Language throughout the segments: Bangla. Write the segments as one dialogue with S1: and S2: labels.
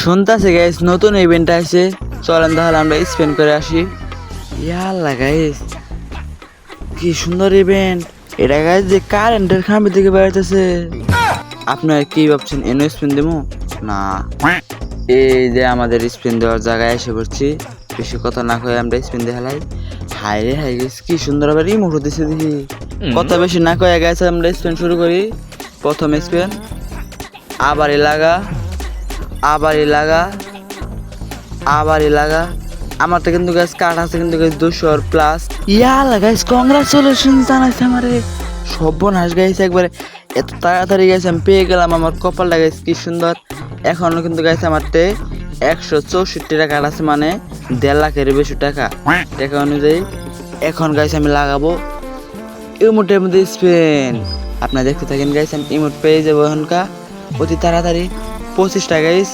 S1: শুনতাছে গাইস নতুন ইভেন্ট আছে চলেন তাহলে আমরা স্পেন্ড করে আসি। ইয়াল্লা গাইস কি সুন্দর ইভেন্ট এটা গাইস যে কারেন্টের খাম্বে থেকে বেড়াইতেছে আপনারা কি ভাবছেন এনো স্পেন দেবো না। এই যে আমাদের স্পিন দেওয়ার জায়গায় এসে পড়ছি। বেশি কথা না কয়ে আমরা স্পিন দেখালাই হাই রে হাই গেছে কি সুন্দর আবার ইমোট দিছে দেখি। কথা বেশি না কয়ে গেছে আমরা স্পিন শুরু করি। প্রথম স্পিন আবার লাগা। আবার লাগা আবার লাগা। তো কিন্তু গাছ কাঠ আছে, কিন্তু গাছ দুশোর প্লাস ইয়ালা গাইস কংগ্রাচুলেশন জানাইছে আমারে। সর্বনাশ গাইছে একবারে এত তাড়াতাড়ি গেছে আমি পেয়ে গেলাম আমার কপালটা গাইছে কি সুন্দর। এখনও কিন্তু গাইছে আমার তে একশো চৌষট্টি টাকা আছে মানে দেড় লাখের বেশি টাকা। টাকা অনুযায়ী এখন গাইছে আমি লাগাবো ইমোটের মধ্যে স্পেন আপনারা দেখতে থাকেন গাইছে আমি ইমোট পেয়ে যাব এখনকার অতি তাড়াতাড়ি। পঁচিশটা গাইস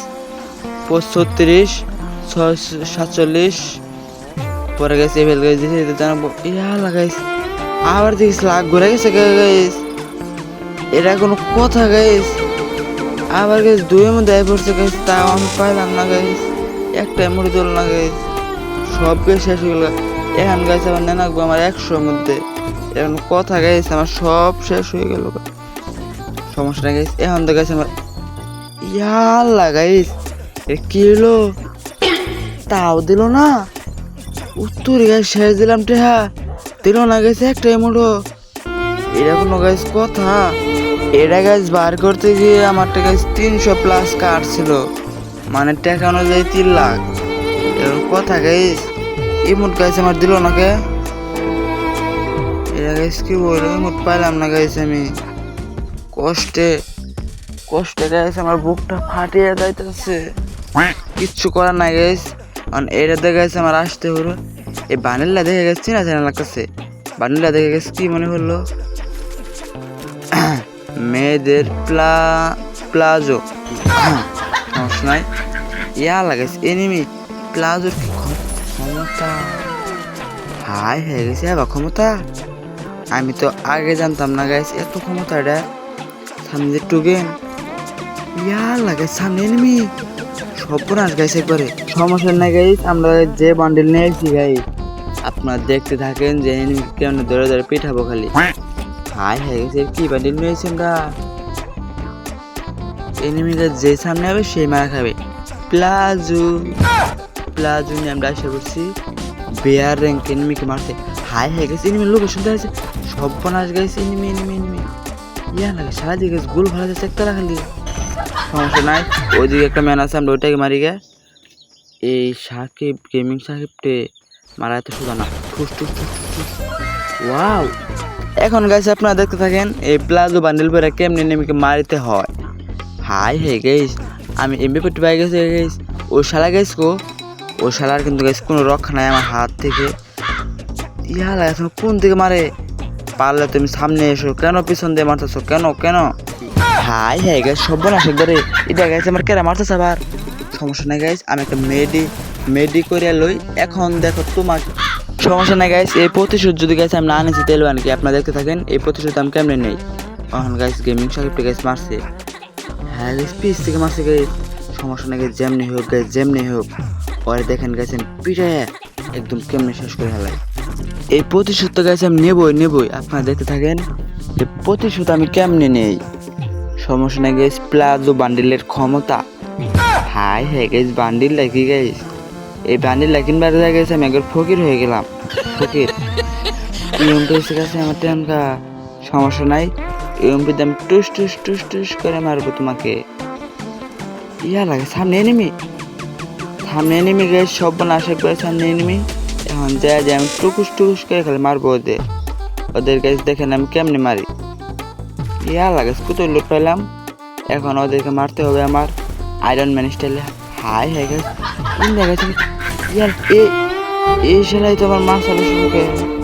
S1: ছত্রিশ ছয় সাতচল্লিশ। পরে গেছে এভেল গেছে জানাব। ইয়া লাগাইস আবার দেখিস লাখ ঘুরে গেছে গাইস এটা কোনো কথা গাইস আবার গাইস দুইয়ের মধ্যে আই পড়ছে গাইস তাও আমি পাইলাম না গাইস একটা মুড়ি তোল না গাইস সব গাইস শেষ হয়ে গেল। এখন গাইস আবার নেনাকবো আমার একশোর মধ্যে। এখন কথা গাইস আমার সব শেষ হয়ে গেল। সমস্যা নাই গাইস এখন তো আমার ইয়াল্লা গাইস এ কি হলো? তাও দিল না? উত্তর গাইস শেষ দিলাম টেহা। দিল না গেছে একটা এমুডো এটা কোনো গাইস কথা। এটা গাইস বার করতে গিয়ে আমার টাকা তিনশো প্লাস কাট ছিল। মানে টাকা অনুযায়ী তিন লাখ। এরকম কথা গাইস ইমুট গাইস আমার দিল না, কে? এটা গাইস কি বলব? ইমুট পাইলাম না গাইস আমি। কষ্টে। কষ্টে গাইস আমার বুকটা ফাটিয়ে যাইতেছে। কিচ্ছু করার নাই গাইস কারণ এটা দেখে গেছে আমার আসতে হলো। এই বানিল্লা দেখে গেছি না চেনা লাগতেছে। বানিল্লা দেখে গেছে, কি মনে হলো? মেয়েদের প্লা, প্লাজো। নাই। ইয়া লাগাইছে এনিমি, প্লাজোর কি ক্ষমতা? হাই হয়ে গেছে আবার ক্ষমতা? আমি তো আগে জানতাম না গাইস এত ক্ষমতা এটা সামনে যে টুগেন ইয়া লাগে সামনে এনিমি সর্বনাশ গাইছে একবারে। সমস্যা নাই গাইস আমরা যে বান্ডেল নিয়েছি গাইস আপনারা দেখতে থাকেন যে এনিমি কেমন ধরে ধরে পিঠাবো খালি। হাই হয়ে গেছে কি বান্ডেল নিয়েছি আমরা এনিমিকে যে সামনে হবে সেই মারা খাবে। প্লাজু প্লাজু নিয়ে আমরা এসে করছি বেয়ার র্যাঙ্ক এনিমিকে মারতে। হাই হয়ে গেছে এনিমি লোক শুনতে আছে। সর্বনাশ গাইছে এনিমি এনিমি এনিমি ইয়া লাগে সারা দিকে গোল ভালো যাচ্ছে একটা খালি। সমস্যা নাই। ওইদিকে একটা ম্যান আছে, আমরা ওইটাকে মারি গে। এই সাকিব গেমিং সাকিবটে মারা এত সোজা না ঠুস। ওয়াও এখন গাইছে আপনারা দেখতে থাকেন, এই প্লাজো বান্ডেল পরে কেমনে নেমিকে মারিতে হয়। হাই হে গেস আমি এমবি পট্টি পাই গেছে গেইস ও শালা গেছ কো ও শালার কিন্তু গেছ কোনো রক্ষা নাই আমার হাত থেকে। ইয়া তুমি কোন দিকে মারে? পারলে তুমি সামনে এসো। কেন পিছন দিয়ে মারতেছো? কেন কেন? হাই হ্যাঁ গাইস সর্বনাশ একবারে এটা গাইছে আমার কেরা মারতেছে আবার। সমস্যা নাই গাইস আমি একটা মেডি মেডি করে লই। এখন দেখো তোমার সমস্যা নাই গাইস এই প্রতিশোধ যদি গাইছে আমি না নিয়েছি তেল বান কি আপনারা দেখতে থাকেন, এই প্রতিশোধ আমি কেমনে নেই? এখন গাইস গেমিং সাকিবটা গাইস মারছে। হ্যাঁ গাইস পিস থেকে মারছে গাইস সমস্যা নাই গাইস যেমনি হোক গাইস যেমনি হোক। পরে দেখেন গেছেন পিঠে একদম কেমনে শেষ করে হেলাই এই প্রতিশোধ তো গাইছে আমি নেবই নেবই। আপনারা দেখতে থাকেন, এই প্রতিশোধ আমি কেমনে নেই? সমস্যা নাই গেছ প্লাজো বান্ডিলের ক্ষমতা। হাই হ্যাঁ গেছ বান্ডিল লাগি গেছ এই বান্ডিল কিনবার যা গেছে আমি একবার ফকির হয়ে গেলাম। ফকির ইএমপি এসে গেছে আমার টেনকা সমস্যা নাই। ইএমপিতে আমি টুস টুস টুস টুস করে মারবো তোমাকে। ইয়া লাগে, সামনে এনিমি সামনে এনিমি গেছে সব না আশা করে সামনে এনিমি এখন যা যা আমি টুকুস টুকুস করে খালি মারবো ওদের। ওদের কাছে দেখেন আমি কেমনে মারি। ইয়া লাগে কত লোট পেলাম এখন ওদেরকে মারতে হবে আমার আয়রন ম্যান স্টাইলে হাই হয়ে গেছে কোন জায়গায় থেকে ইয়ার এই সেলাই তো আমার মাছ আলো শুরু করে